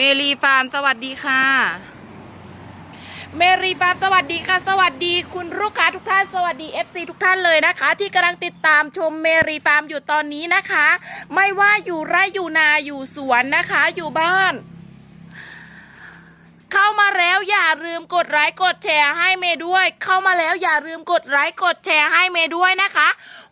เมรีฟาร์มสวัสดีค่ะ เมรีฟาร์มสวัสดีค่ะ สวัสดีคุณลูกค้าทุกท่านสวัสดี FC ทุกท่านเลยนะคะ ที่กำลังติดตามชมเมรีฟาร์มอยู่ตอนนี้นะคะ ไม่ว่าอยู่ไร่อยู่นาอยู่สวนนะคะ อยู่บ้าน อย่าลืมกดไลค์กดแชร์ให้เมย์ด้วย เข้ามาแล้วอย่าลืมกดไลค์กดแชร์ให้เมย์ด้วยนะคะ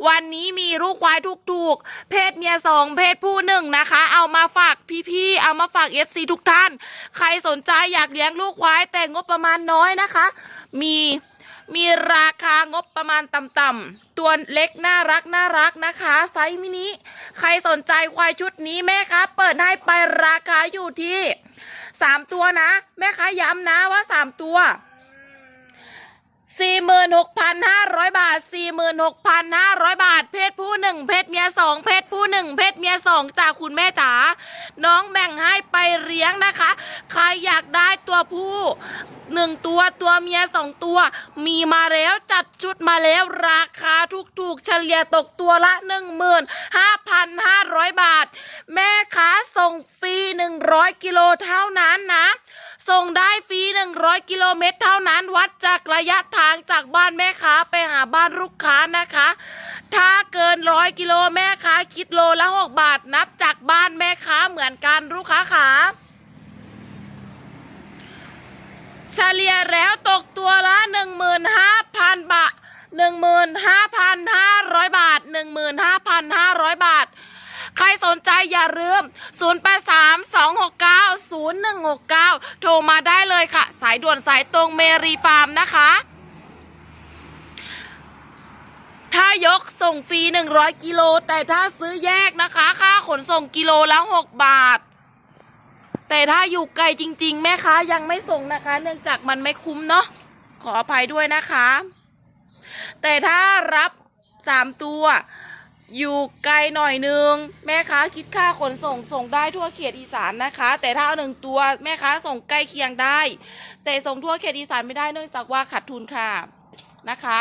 วันนี้มีลูกควายถูกๆ เพศเมียสองเพศผู้หนึ่งนะคะ เอามาฝากพี่ๆเอามาฝาก FC ทุกท่าน ใครสนใจอยากเลี้ยงลูกควายแต่งบประมาณน้อยนะคะ มีมีราคางบประมาณต่ำๆ ตัวเล็กน่ารักน่ารักนะคะ ไซส์มินิ ใครสนใจควายชุดนี้แม่คะเปิดให้ไปราคาอยู่ที่ สามตัวนะ แม่ค้าย้ำนะว่าสามตัวสี่หมื่นหกพันห้าร้อยบาทสี่หมื่นหกพันห้าร้อยบาท เพศผู้หนึ่งเพศเมียสองเพศผู้หนึ่งเพศเมียสองจากคุณแม่จ๋าน้องแบ่งให้ไปเลี้ยงนะคะ ใครอยากได้ตัวผู้ หนึ่งตัวตัวเมียสองตัว มีมาแล้วจัดชุดมาแล้วราคาถูกๆเฉลี่ยตกตัวละหนึ่งหมื่นห้าพันห้าร้อยบาท แม่ค้าส่งฟรีหนึ่งร้อยกิโลเท่านั้นนะ ส่งได้ฟรี100กิโลเมตรเท่านั้นวัดจากระยะทางจากบ้านแม่ค้าไปหาบ้านลูกค้านะคะ ถ้าเกินร้อยกิโลแม่ค้าคิดโลละ6บาทนับจากบ้านแม่ค้าเหมือนกันลูกค้าขา เฉลี่ยแล้วตกตัวละ 15,000 บาท 15,500 บาท 15,500 บาท ใครสนใจอย่าลืม 0832690169 โทรมาได้เลยค่ะ สายด่วนสายตรงเมรีฟาร์มนะคะถ้ายกส่งฟรี 100 กิโล แต่ถ้าซื้อแยกนะคะ ค่าขนส่งกิโลละ 6 บาท แต่ถ้าอยู่ไกลจริง ๆ แม่ค้ายังไม่ส่งนะคะ เนื่องจากมันไม่คุ้มเนาะขออภัยด้วยนะคะ แต่ถ้ารับ3ตัวอยู่ไกลหน่อยนึง แม่ค้าคิดค่าขนส่งส่งได้ทั่วเขตอีสานนะคะ แต่ถ้าเอาหนึ่งตัวแม่ค้าส่งใกล้เคียงได้ แต่ส่งทั่วเขตอีสานไม่ได้เนื่องจากว่าขาดทุนค่ะ นะคะ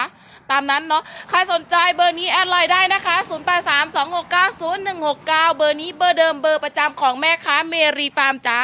ตามนั้นเนาะใครสนใจเบอร์นี้แอดไลน์ได้นะคะ 0 8 3 2 6 9 0 1 6 9 เบอร์นี้เบอร์เดิมเบอร์ประจำของแม่ค้าเมรีฟาร์มจ้า